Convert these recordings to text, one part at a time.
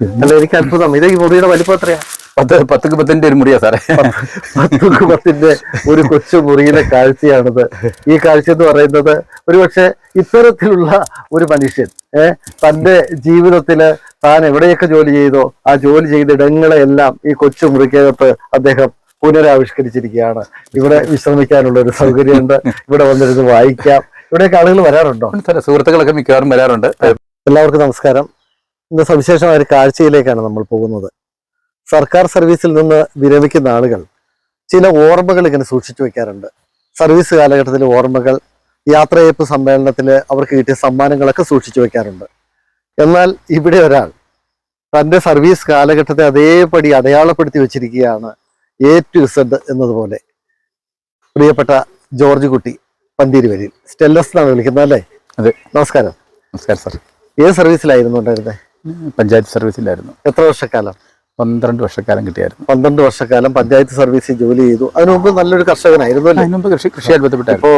അല്ല എനിക്ക് അത്ഭുതം ഇത് ഈ മുറിയുടെ വലിപ്പം എത്രയാ? പത്ത് പത്തുക്ക് പത്തിന്റെ ഒരു മുറിയാ സാറേ. പത്തുക്ക് പത്തിന്റെ ഒരു കൊച്ചു മുറിയിലെ കാഴ്ചയാണിത്. ഈ കാഴ്ച എന്ന് പറയുന്നത് ഒരുപക്ഷെ ഇത്തരത്തിലുള്ള ഒരു മനുഷ്യൻ ഏഹ് തന്റെ ജീവിതത്തിൽ താൻ എവിടെയൊക്കെ ജോലി ചെയ്തോ ആ ജോലി ചെയ്ത ഇടങ്ങളെല്ലാം ഈ കൊച്ചു മുറിക്കകത്ത് അദ്ദേഹം പുനരാവിഷ്കരിച്ചിരിക്കുകയാണ്. ഇവിടെ വിശ്രമിക്കാനുള്ള ഒരു സൗകര്യമുണ്ട്. ഇവിടെ വന്നിരുന്ന് വായിക്കാം. ഇവിടെയൊക്കെ ആളുകൾ വരാറുണ്ടോ? സുഹൃത്തുക്കളൊക്കെ മിക്കവാറും വരാറുണ്ട്. എല്ലാവർക്കും നമസ്കാരം. ഇന്ന് സവിശേഷമായ ഒരു കാഴ്ചയിലേക്കാണ് നമ്മൾ പോകുന്നത്. സർക്കാർ സർവീസിൽ നിന്ന് വിരമിക്കുന്ന ആളുകൾ ചില ഓർമ്മകൾ ഇങ്ങനെ സൂക്ഷിച്ചു വെക്കാറുണ്ട്. സർവീസ് കാലഘട്ടത്തിലെ ഓർമ്മകൾ യാത്രയപ്പ് സമ്മേളനത്തിൽ അവർക്ക് കിട്ടിയ സമ്മാനങ്ങളൊക്കെ സൂക്ഷിച്ചു വെക്കാറുണ്ട്. എന്നാൽ ഇവിടെ ഒരാൾ തന്റെ സർവീസ് കാലഘട്ടത്തെ അതേപടി അടയാളപ്പെടുത്തി വെച്ചിരിക്കുകയാണ് എ ടു സെഡ് എന്നതുപോലെ. പ്രിയപ്പെട്ട ജോർജ് കുട്ടി പന്തീരുവരിൽ സ്റ്റെല്ലസ് എന്നാണ് വിളിക്കുന്നത് അല്ലേ? അതെ. നമസ്കാരം. നമസ്കാരം സാർ. ഏത് സർവീസിലായിരുന്നു ഉണ്ടായിരുന്നത് പഞ്ചായത്ത് സർവീസിലായിരുന്നു. എത്ര വർഷക്കാലം? പന്ത്രണ്ട് വർഷക്കാലം കിട്ടിയായിരുന്നു. പന്ത്രണ്ട് വർഷക്കാലം പഞ്ചായത്ത് സർവീസിൽ ജോലി ചെയ്തു. അതിനു മുമ്പ് നല്ലൊരു കർഷകനായിരുന്നു അതിന് മുമ്പ് കൃഷി കൃഷിയായി ബന്ധപ്പെട്ട ഇപ്പോ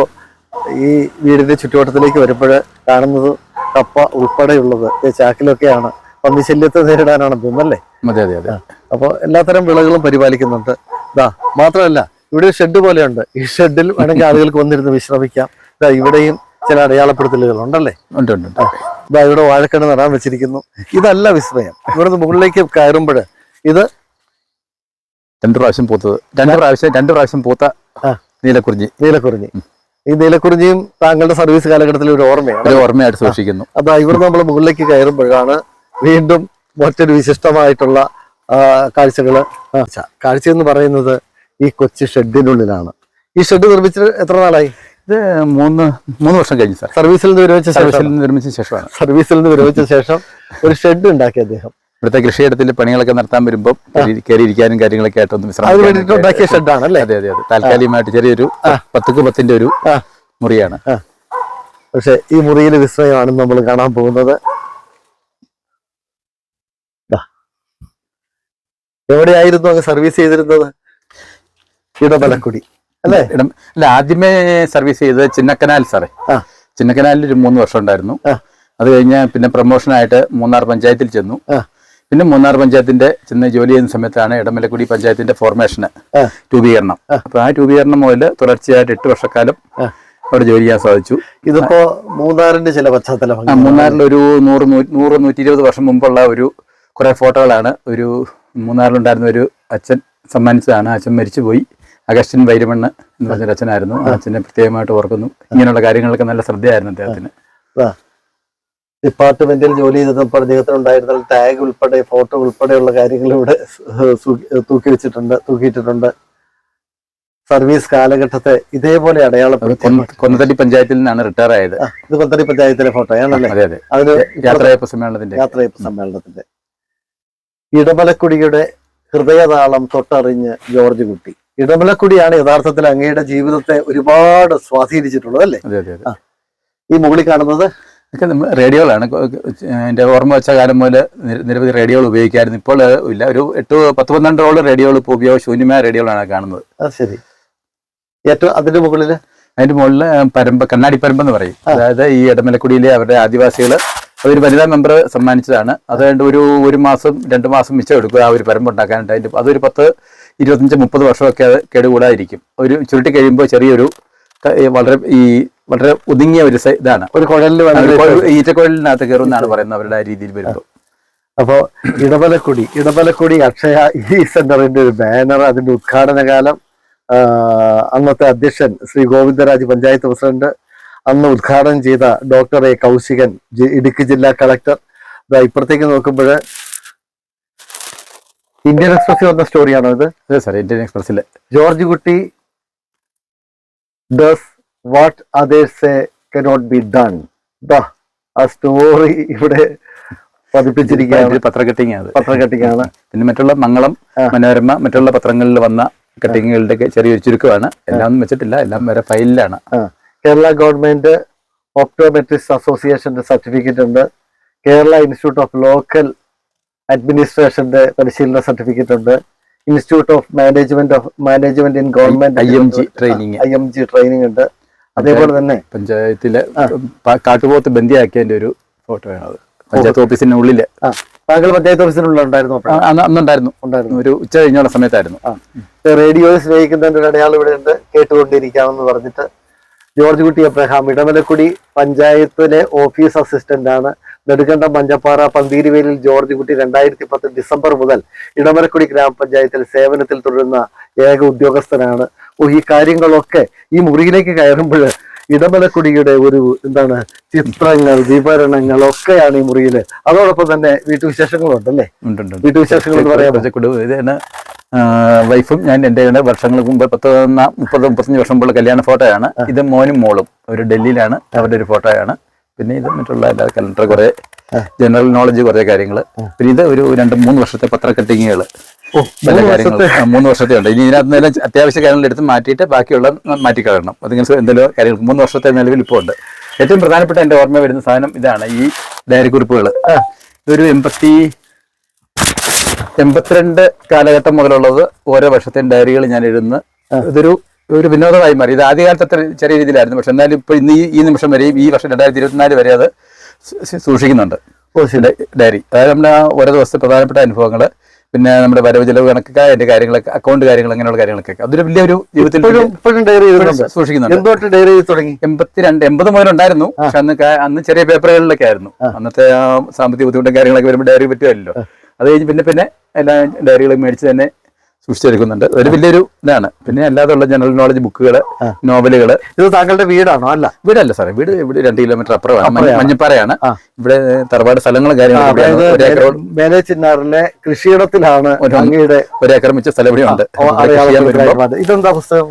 ഈ വീടിന്റെ ചുറ്റുവട്ടത്തിലേക്ക് വരുമ്പോൾ കാണുന്നത് കപ്പ ഉൾപ്പെടെയുള്ളത്. ചാക്കിലൊക്കെയാണ് പന്നിശല്യത്തെ നേരിടാനാണ് തോന്നുന്നല്ലേ അതെ അതെ അതെ. അപ്പോൾ എല്ലാത്തരം വിളകളും പരിപാലിക്കുന്നുണ്ട്. ഇതാ മാത്രമല്ല ഇവിടെ ഷെഡ് പോലെയുണ്ട്. ഈ ഷെഡിൽ വേണമെങ്കിൽ ആളുകൾക്ക് വന്നിരുന്ന് വിശ്രമിക്കാം. ഇതാ ഇവിടെയും ചില അടയാളപ്പെടുത്തലുകൾ ഉണ്ടല്ലേ ഉണ്ട് ഉണ്ട്. ഇതാ ഇവിടെ വാഴക്കണ് നടാൻ വെച്ചിരിക്കുന്നു. ഇതല്ല വിസ്മയം. ഇവിടുന്ന് മുകളിലേക്ക് കയറുമ്പോൾ ഇത് രണ്ട് പ്രാവശ്യം പൂത്തത്. രണ്ട് പ്രാവശ്യം രണ്ട് പ്രാവശ്യം പൂത്ത നീലക്കുറിഞ്ഞി. നീലക്കുറിഞ്ഞി. ഈ നീലക്കുറിഞ്ഞിയും താങ്കളുടെ സർവീസ് കാലഘട്ടത്തിൽ ഒരു ഓർമ്മയാണ്. ഒരു ഓർമ്മയായിട്ട് സൂക്ഷിക്കുന്നു. അപ്പൊ ഇവിടെ നമ്മൾ മുകളിലേക്ക് കയറുമ്പോഴാണ് വീണ്ടും മറ്റൊരു വിശിഷ്ടമായിട്ടുള്ള കാഴ്ചകൾ ആ, കാഴ്ച എന്ന് പറയുന്നത് ഈ കൊച്ചു ഷെഡിനുള്ളിലാണ്. ഈ ഷെഡ് നിർമ്മിച്ചിട്ട് എത്ര നാളായി? ഇത് മൂന്ന് മൂന്ന് വർഷം കഴിഞ്ഞു സാർ സർവീസിൽ നിന്ന് വിരമിച്ച സർവീസിൽ നിന്ന് നിർമ്മിച്ച ശേഷമാണ്. സർവീസിൽ നിന്ന് വിരമിച്ച ശേഷം ഒരു ഷെഡ് ഉണ്ടാക്കി അദ്ദേഹം. ഇവിടുത്തെ കൃഷിയിടത്തിൽ പണികളൊക്കെ നടത്താൻ വരുമ്പോൾ കയറിയിരിക്കാനും കാര്യങ്ങളൊക്കെ ആയിട്ട് ഒന്ന് അതിന് വേണ്ടിയിട്ട് വിശ്രമിക്കാൻ ഉണ്ടാക്കിയ ഷെഡാണ് അല്ലേ അതെ അതെ അതെ. താൽക്കാലികമായിട്ട് ചെറിയൊരു പത്തുക്ക് പത്തിന്റെ ഒരു മുറിയാണ്. പക്ഷെ ഈ മുറിയിൽ വിസ്മയമാണ് നമ്മൾ കാണാൻ പോകുന്നത്. എവിടെയായിരുന്നു അങ്ങ് സർവീസ് ചെയ്തിരുന്നത്? ഇടമലക്കുടി അല്ലേ? അല്ല ആദ്യമേ സർവീസ് ചെയ്തത് ചിന്നക്കനാൽ സാറേ. ചിന്നക്കനാലിൽ ഒരു മൂന്ന് വർഷം ഉണ്ടായിരുന്നു. അത് കഴിഞ്ഞ് പിന്നെ പ്രൊമോഷനായിട്ട് മൂന്നാർ പഞ്ചായത്തിൽ ചെന്നു. പിന്നെ മൂന്നാർ പഞ്ചായത്തിന്റെ ചെന്ന് ജോലി ചെയ്യുന്ന സമയത്താണ് ഇടമലക്കുടി പഞ്ചായത്തിന്റെ ഫോർമേഷന്. രൂപീകരണം. അപ്പൊ ആ രൂപീകരണം മുതൽ തുടർച്ചയായിട്ട് എട്ട് വർഷക്കാലം അവിടെ ജോലി ചെയ്യാൻ സാധിച്ചു. ഇതിപ്പോ മൂന്നാറിന്റെ ചില പശ്ചാത്തലം മൂന്നാറിൽ ഒരു നൂറ് നൂറ് നൂറ്റി ഇരുപത് വർഷം മുമ്പുള്ള ഒരു കുറെ ഫോട്ടോകളാണ് ഒരു മൂന്നാറിലുണ്ടായിരുന്ന ഒരു അച്ഛൻ സമ്മാനിച്ചതാണ്. അച്ഛൻ മരിച്ചുപോയി. അഗസ്റ്റിൻ വൈരമണ്ണ് എന്ന് പറഞ്ഞൊരു അച്ഛനായിരുന്നു. ആ അച്ഛനെ പ്രത്യേകമായിട്ട് ഓർക്കുന്നു. ഇങ്ങനെയുള്ള കാര്യങ്ങളൊക്കെ നല്ല ശ്രദ്ധയായിരുന്നു അദ്ദേഹത്തിന്. ഡിപ്പാർട്ട്മെന്റിൽ ജോലി ചെയ്തപ്പോൾ അദ്ദേഹത്തിന് ഉണ്ടായിരുന്ന ടാഗ് ഉൾപ്പെടെ ഫോട്ടോ ഉൾപ്പെടെയുള്ള കാര്യങ്ങൾ ഇവിടെ തൂക്കി വെച്ചിട്ടുണ്ട് തൂക്കിയിട്ടിട്ടുണ്ട്. സർവീസ് കാലഘട്ടത്തെ ഇതേപോലെ അടയാളപ്പെടുത്തി കൊന്ന- കൊന്നത്തടി പഞ്ചായത്തിൽ നിന്നാണ് റിട്ടയർ ആയത്. ഇത് കൊന്നത്തടി പഞ്ചായത്തിലെ ഫോട്ടോ ആണല്ലേ? അതെ അതെ. അതിന് യാത്രയപ്പ് സമ്മേളനത്തിന്റെ യാത്രയപ്പ് സമ്മേളനത്തിന്റെ ഇടമലക്കുടിയുടെ ഹൃദയതാളം തൊട്ടറിഞ്ഞ് ജോർജ് കുട്ടി. ഇടമലക്കുടിയാണ് യഥാർത്ഥത്തിൽ അങ്ങയുടെ ജീവിതത്തെ ഒരുപാട് സ്വാധീനിച്ചിട്ടുള്ളത് അല്ലേ? ഈ മുകളിൽ കാണുന്നത്? റേഡിയോകളാണ്. എന്റെ ഓർമ്മ വെച്ച കാലം മുതൽ നിരവധി റേഡിയോകൾ ഉപയോഗിക്കായിരുന്നു. ഇപ്പോൾ ഇല്ല. ഒരു എട്ട് പത്ത് പന്ത്രണ്ടോളം റേഡിയോകൾ ഇപ്പോൾ ഉപയോഗ ശൂന്യമായ റേഡിയോകളാണ് കാണുന്നത്. അത് ശരി. ഏറ്റവും അതിന്റെ മുകളിൽ അതിന്റെ മുകളിൽ പരമ്പ കണ്ണാടി പരമ്പ എന്ന് പറയും. അതായത് ഈ ഇടമലക്കുടിയിലെ അവരുടെ ആദിവാസികൾ അതൊരു വനിതാ മെമ്പർ സമ്മാനിച്ചതാണ്. അതുകൊണ്ട് ഒരു ഒരു മാസം രണ്ട് മാസം മിച്ചം എടുക്കുക ആ ഒരു പരമ്പ് ഉണ്ടാക്കാനായിട്ട്. അതിന്റെ അതൊരു പത്ത് ഇരുപത്തഞ്ച് മുപ്പത് വർഷമൊക്കെ അത് കേടുകൂടാതിരിക്കും. ഒരു ചുരുട്ടി കഴിയുമ്പോൾ ചെറിയൊരു വളരെ ഈ വളരെ ഒതുങ്ങിയ ഒരു ഇതാണ്. ഒരു കുഴലിൽ ഈറ്റക്കുഴലിനകത്ത് ഈ കയറുമെന്നാണ് പറയുന്നത് അവരുടെ ആ രീതിയിൽ വരുമ്പോൾ. അപ്പോൾ ഇടമലക്കുടി ഇടമലക്കുടി അക്ഷയ ഇ സെന്ററിന്റെ ഒരു ബാനർ അതിന്റെ ഉദ്ഘാടന കാലം അന്നത്തെ അധ്യക്ഷൻ ശ്രീ ഗോവിന്ദരാജ് പഞ്ചായത്ത് പ്രസിഡന്റ് അന്ന് ഉദ്ഘാടനം ചെയ്ത ഡോക്ടർ എ കൗശികൻ ഇടുക്കി ജില്ലാ കളക്ടർ. ഇപ്പുറത്തേക്ക് നോക്കുമ്പോൾ ഇന്ത്യൻ എക്സ്പ്രസ് വന്ന സ്റ്റോറിയാണോ ഇത്? അതെ sir Indian എക്സ്പ്രസ്സിൽ George Kutty does what others cannot be done ദാ ആ സ്റ്റോറി ഇവിടെ പതിപ്പിച്ചിരിക്കുകയാണ്. പത്ര കട്ടിങ് അത് പത്രക്കട്ടിക്കാണ് പിന്നെ മറ്റുള്ള മംഗളം. മനോരമ മറ്റുള്ള പത്രങ്ങളിൽ വന്ന കട്ടിങ്ങുകളുടെ ഒക്കെ ചെറിയൊരു ചുരുക്കമാണ്. എല്ലാം വെച്ചിട്ടില്ല എല്ലാം വേറെ ഫയലിലാണ്. കേരള ഗവൺമെന്റ് ഓപ്റ്റോമെട്രിക്സ് അസോസിയേഷന്റെ സർട്ടിഫിക്കറ്റ് ഉണ്ട്. കേരള ഇൻസ്റ്റിറ്റ്യൂട്ട് ഓഫ് ലോക്കൽ അഡ്മിനിസ്ട്രേഷന്റെ പരിശീലന സർട്ടിഫിക്കറ്റ് ഉണ്ട്. Institute of management of management in government I M G training. I M G training ഉണ്ട്. അതേപോലെ തന്നെ പഞ്ചായത്തിലെ കാട്ടുപോത്ത് ബന്ധിയാക്കിയതിന്റെ ഒരു ഫോട്ടോയാണ് അത്. പഞ്ചായത്ത് ഓഫീസിന്റെ ഉള്ളിൽ. താങ്കൾ പഞ്ചായത്ത് ഓഫീസിനുള്ള ഉണ്ടായിരുന്നു അന്നുണ്ടായിരുന്നു ഉണ്ടായിരുന്നു. ഒരു ഉച്ച കഴിഞ്ഞുള്ള സമയത്തായിരുന്നു. റേഡിയോ സ്നേഹിക്കുന്നതിന്റെ ഒരു അടയാളം ഇവിടെ ഉണ്ട്. കേട്ടുകൊണ്ടിരിക്കാമെന്ന് പറഞ്ഞിട്ട് ജോർജ് കുട്ടി അബ്രഹാം ഇടമലക്കുടി പഞ്ചായത്തിലെ ഓഫീസ് അസിസ്റ്റന്റ് ആണ് നെടുങ്കണ്ടം മഞ്ഞപ്പാറ പന്തീരുവേലിൽ ജോർജ് കുട്ടി രണ്ടായിരത്തി പത്ത് ഡിസംബർ മുതൽ ഇടമലക്കുടി ഗ്രാമപഞ്ചായത്തിൽ സേവനത്തിൽ തുടരുന്ന ഏക ഉദ്യോഗസ്ഥനാണ്. ഓ ഈ കാര്യങ്ങളൊക്കെ ഈ മുറിയിലേക്ക് കയറുമ്പോൾ ഇടമലക്കുടിയുടെ ഒരു എന്താണ് ചിത്രങ്ങൾ വിവരണങ്ങൾ ഒക്കെയാണ് ഈ മുറിയിൽ. അതോടൊപ്പം തന്നെ വീട്ടുവിശേഷങ്ങളുണ്ടല്ലേ. വീട്ടുവിശേഷങ്ങൾ എന്ന് ആ, വൈഫും ഞാൻ എന്റെ കൂടെ വർഷങ്ങൾക്ക് മുമ്പ് പത്ത് മുപ്പത് മുപ്പത്തഞ്ച് വർഷം മുമ്പുള്ള കല്യാണ ഫോട്ടോയാണ്. ഇത് മോനും മോളും. ഒരു ഡൽഹിയിലാണ്. അവരുടെ ഒരു ഫോട്ടോയാണ്. പിന്നെ ഇത് മറ്റുള്ള എല്ലാ കലണ്ടർ കുറെ ജനറൽ നോളജ് കുറെ കാര്യങ്ങൾ പിന്നെ ഇത് ഒരു രണ്ട് മൂന്ന് വർഷത്തെ പത്ര കട്ടിങ്ങുകൾ പല കാര്യങ്ങൾ വർഷത്തെ? മൂന്ന് വർഷത്തെ ഉണ്ട്. ഇനി ഇതിനകത്ത് നിന്നെല്ലാം അത്യാവശ്യ കാര്യങ്ങൾ എടുത്ത് മാറ്റിയിട്ട് ബാക്കിയുള്ള മാറ്റി കളയണം അതിങ്ങനെ എന്തെങ്കിലും കാര്യങ്ങൾ മൂന്ന് വർഷത്തെ നിലവിൽ ഇപ്പോൾ ഉണ്ട്. ഏറ്റവും പ്രധാനപ്പെട്ട എന്റെ ഓർമ്മ വരുന്ന സാധനം ഇതാണ് ഈ ഡയറി കുറിപ്പുകൾ ഇതൊരു എൺപത്തി എൺപത്തിരണ്ട് കാലഘട്ടം മുതലുള്ളത് ഓരോ വർഷത്തെയും ഡയറികൾ ഞാൻ എഴുതുന്ന ഇതൊരു ഒരു വിനോദമായി മാറി. ഇത് ആദ്യകാലത്ത് അത്ര ചെറിയ രീതിയിലായിരുന്നു. പക്ഷെ എന്നാലും ഇപ്പോൾ ഇന്ന് ഈ നിമിഷം വരെയും ഈ വർഷം രണ്ടായിരത്തി ഇരുപത്തിനാല് വരെ അത് സൂക്ഷിക്കുന്നുണ്ട്. ഡയറി. അതായത് നമ്മുടെ ഓരോ ദിവസത്തെ പ്രധാനപ്പെട്ട അനുഭവങ്ങൾ പിന്നെ നമ്മുടെ വരവ് ചെലവ് കണക്കൊക്കെ അതിന്റെ കാര്യങ്ങളൊക്കെ അക്കൗണ്ട് കാര്യങ്ങൾ അങ്ങനെയുള്ള കാര്യങ്ങളൊക്കെ. അതൊരു വലിയൊരു ജീവിതത്തിൽ സൂക്ഷിക്കുന്നുണ്ട്. എന്തോട്ട് ഡയറി തുടങ്ങി. എൺപത്തിരണ്ട് എൺപത് മുതലുണ്ടായിരുന്നു. പക്ഷെ അന്ന് അന്ന് ചെറിയ പേപ്പറുകളിലൊക്കെ ആയിരുന്നു. അന്നത്തെ ആ സാമ്പത്തിക ബുദ്ധിമുട്ടും കാര്യങ്ങളൊക്കെ വരുമ്പോൾ ഡയറി പറ്റുമല്ലോ. അത് കഴിഞ്ഞ് പിന്നെ പിന്നെ എല്ലാ ഡയറികളും മേടിച്ച് തന്നെ സൂക്ഷിച്ചെടുക്കുന്നുണ്ട്. ഒരു വലിയൊരു ഇതാണ്. പിന്നെ അല്ലാതെയുള്ള ജനറൽ നോളജ് ബുക്കുകൾ നോവലുകൾ ഇത് താങ്കളുടെ വീടാണോ? അല്ല. വീടല്ല സാറേ വീട് ഇവിടെ രണ്ട് കിലോമീറ്റർ അപ്പുറമാണ്. മഞ്ഞ- മഞ്ഞപ്പാറയാണ്. ഇവിടെ തറവാട് സ്ഥലങ്ങളും കാര്യങ്ങളും മേലെ ചിന്നാറിലെ കൃഷിയിടത്തിലാണ് ഒരു ഏക്കർ മിച്ച സ്ഥലം ഇവിടെ ഉണ്ട്. ഇതെന്താ പുസ്തകം?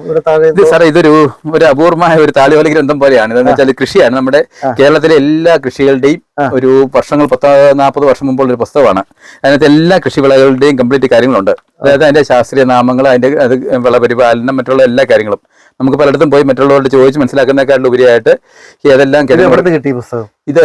ഇത് സാറേ ഇതൊരു ഒരു അപൂർവമായ ഒരു താളിയോല ഗ്രന്ഥം പോലെയാണ്. ഇതെന്ന് വെച്ചാൽ കൃഷിയാണ്. നമ്മുടെ കേരളത്തിലെ എല്ലാ കൃഷികളുടെയും ഒരു വർഷങ്ങൾ പത്ത് നാൽപ്പത് വർഷം മുമ്പുള്ള ഒരു പുസ്തകമാണ്. അതിനകത്ത് എല്ലാ കൃഷി വിളകളുടെയും കംപ്ലീറ്റ് കാര്യങ്ങളുണ്ട് അതായത് അതിന്റെ ശാസ്ത്രീയ നാമങ്ങൾ അതിന്റെ അത് വിളപരിപാലനം മറ്റുള്ള എല്ലാ കാര്യങ്ങളും. നമുക്ക് പലയിടത്തും പോയി മറ്റുള്ളവരോട് ചോദിച്ച് മനസ്സിലാക്കുന്നതിനേക്കാളും ഉപരിയായിട്ട് ഏതെല്ലാം കിട്ടിയ കിട്ടി പുസ്തകം? ഇത്